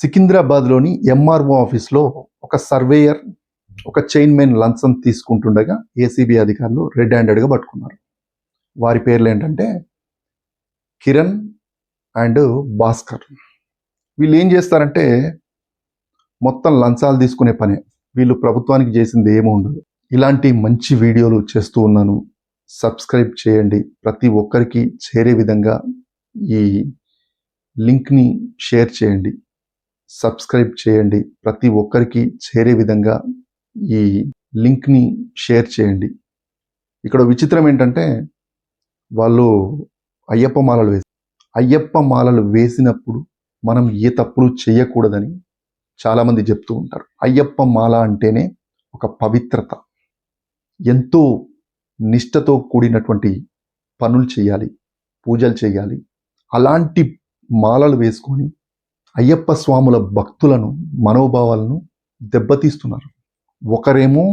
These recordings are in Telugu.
సికింద్రాబాద్లోని ఎంఆర్ఓ ఆఫీస్లో ఒక సర్వేయర్ ఒక చైన్మెన్ లంచం తీసుకుంటుండగా ఏసీబీ అధికారులు రెడ్ హ్యాండెడ్గా పట్టుకున్నారు. వారి పేర్లు ఏంటంటే కిరణ్ అండ్ భాస్కర్. వీళ్ళు ఏం చేస్తారంటే మొత్తం లంచాలు తీసుకునే పనే. వీళ్ళు ప్రభుత్వానికి చేసింది ఏమీ ఉండదు. ఇలాంటి మంచి వీడియోలు చేస్తూ ఉన్నాను. సబ్స్క్రైబ్ చేయండి. ప్రతి ఒక్కరికి చేరే విధంగా ఈ లింక్ని షేర్ చేయండి. సబ్స్క్రైబ్ చేయండి. ప్రతి ఒక్కరికి చేరే విధంగా ఈ లింక్ని షేర్ చేయండి. ఇక్కడ విచిత్రం ఏంటంటే వాళ్ళు అయ్యప్ప మాలలు వేసి అయ్యప్ప మాలలు వేసినప్పుడు మనం ఏ తప్పులు చేయకూడదని చాలామంది చెప్తూ ఉంటారు. అయ్యప్ప మాల అంటేనే ఒక పవిత్రత. ఎంతో నిష్టతో కూడినటువంటి పనులు చేయాలి పూజలు చేయాలి. అలాంటి మాలలు వేసుకొని అయ్యప్ప స్వాముల భక్తులను మనోభావాలను దెబ్బతీస్తున్నారు. ఒకరేమో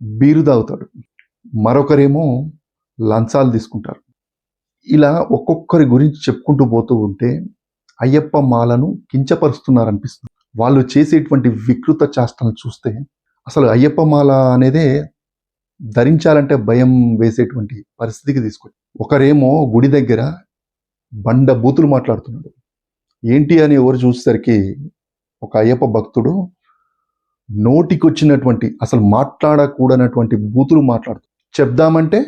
బీరు తాగుతాడు మరొకరేమో లంచాలు తీసుకుంటారు. ఇలా ఒక్కొక్కరి గురించి చెప్పుకుంటూ పోతూ ఉంటే అయ్యప్ప మాలను కించపరుస్తున్నారు అనిపిస్తుంది వాళ్ళు చేసేటువంటి వికృత చేష్టలను చూస్తే అసలు అయ్యప్ప మాల అనేదే ధరించాలంటే భయం వేసేటువంటి పరిస్థితికి తీసుకొచ్చి ఒకరేమో గుడి దగ్గర బండ బూతులు మాట్లాడుతున్నాడు. ఏంటి అని ఎవరు చూసేసరికి ఒక అయ్యప్ప భక్తుడు నోటికొచ్చినటువంటి అసలు మాట్లాడకూడనటువంటి బూతులు మాట్లాడుతూ చెప్దామంటే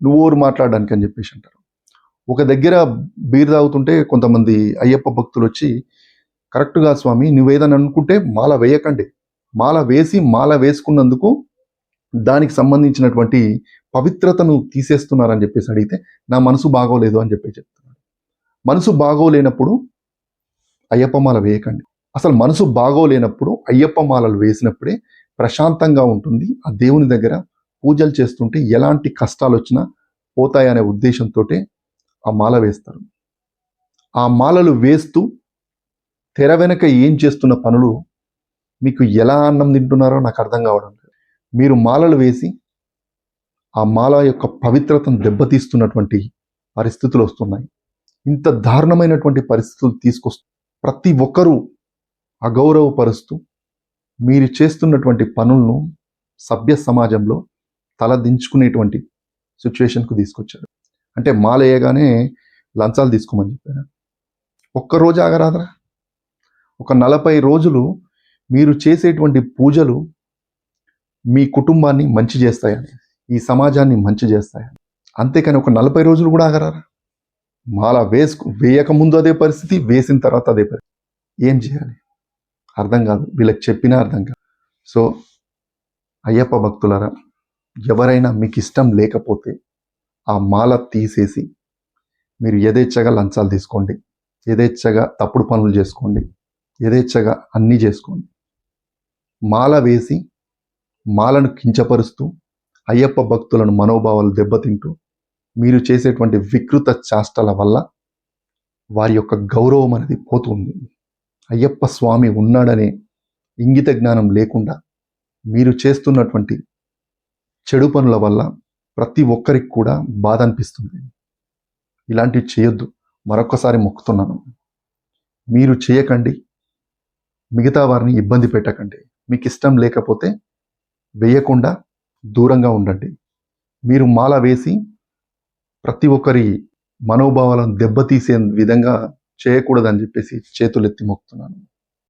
నువ్వోరు మాట్లాడడానికి అని చెప్పేసి అంటారు. ఒక దగ్గర బీర్ తాగుతుంటే కొంతమంది అయ్యప్ప భక్తులు వచ్చి కరెక్ట్గా స్వామి నువ్వేదని అనుకుంటే మాల వేయకండి. మాల వేసి మాల వేసుకున్నందుకు దానికి సంబంధించినటువంటి పవిత్రతను తీసేస్తున్నారని చెప్పేసి అడిగితే నా మనసు బాగోలేదు అని చెప్పి చెప్తాను మనసు బాగోలేనప్పుడు అయ్యప్ప మాల వేయకండి. అసలు మనసు బాగోలేనప్పుడు అయ్యప్ప మాలలు వేసినప్పుడే ప్రశాంతంగా ఉంటుంది. ఆ దేవుని దగ్గర పూజలు చేస్తుంటే ఎలాంటి కష్టాలు వచ్చినా పోతాయనే ఉద్దేశంతో ఆ మాల వేస్తారు. ఆ మాలలు వేస్తూ తెర వెనక ఏం చేస్తున్న పనులు మీకు ఎలా అన్నం తింటున్నారో నాకు అర్థం కావడం లేదు. మీరు మాలలు వేసి ఆ మాల యొక్క పవిత్రతను దెబ్బతీస్తున్నటువంటి పరిస్థితులు వస్తున్నాయి. ఇంత దారుణమైనటువంటి పరిస్థితులు తీసుకొస్తూ ప్రతి ఒక్కరూ అగౌరవపరుస్తూ మీరు చేస్తున్నటువంటి పనులను సభ్య సమాజంలో తలదించుకునేటువంటి సిచ్యువేషన్కు తీసుకొచ్చారు. అంటే మాలేయగానే లంచాలు తీసుకోమని చెప్పారు. ఒక్కరోజు ఆగరాదరా. ఒక నలభై రోజులు మీరు చేసేటువంటి పూజలు మీ కుటుంబాన్ని మంచి చేస్తాయని ఈ సమాజాన్ని మంచి చేస్తాయని. అంతేకాని ఒక నలభై రోజులు కూడా ఆగరారా? మాల వేసుకు వేయకముందు అదే పరిస్థితి వేసిన తర్వాత అదే పరిస్థితి. ఏం చేయాలి? అర్థం కాదు. వీళ్ళకి చెప్పినా అర్థం కాదు. సో అయ్యప్ప భక్తులరా ఎవరైనా మీకు ఇష్టం లేకపోతే ఆ మాల తీసేసి మీరు యథేచ్ఛగా లంచాలు తీసుకోండి. యథేచ్ఛగా తప్పుడు పనులు చేసుకోండి. యథేచ్ఛగా అన్నీ చేసుకోండి. మాల వేసి మాలను కించపరుస్తూ అయ్యప్ప భక్తులను మనోభావాలు దెబ్బతింటూ మీరు చేసేటువంటి వికృత చేష్టల వల్ల వారి యొక్క గౌరవం అనేది పోతుంది. అయ్యప్ప స్వామి ఉన్నాడనే ఇంగిత జ్ఞానం లేకుండా మీరు చేస్తున్నటువంటి చెడు పనుల వల్ల ప్రతి ఒక్కరికి కూడా బాధ అనిపిస్తుంది. ఇలాంటివి చేయొద్దు. మరొకసారి మొక్కుతున్నాను. మీరు చేయకండి. మిగతా వారిని ఇబ్బంది పెట్టకండి. మీకు ఇష్టం లేకపోతే వేయకుండా దూరంగా ఉండండి. మీరు మాల వేసి ప్రతి ఒక్కరి మనోభావాలను దెబ్బతీసే విధంగా చేయకూడదని చెప్పేసి చేతులెత్తి మొక్కుతున్నాను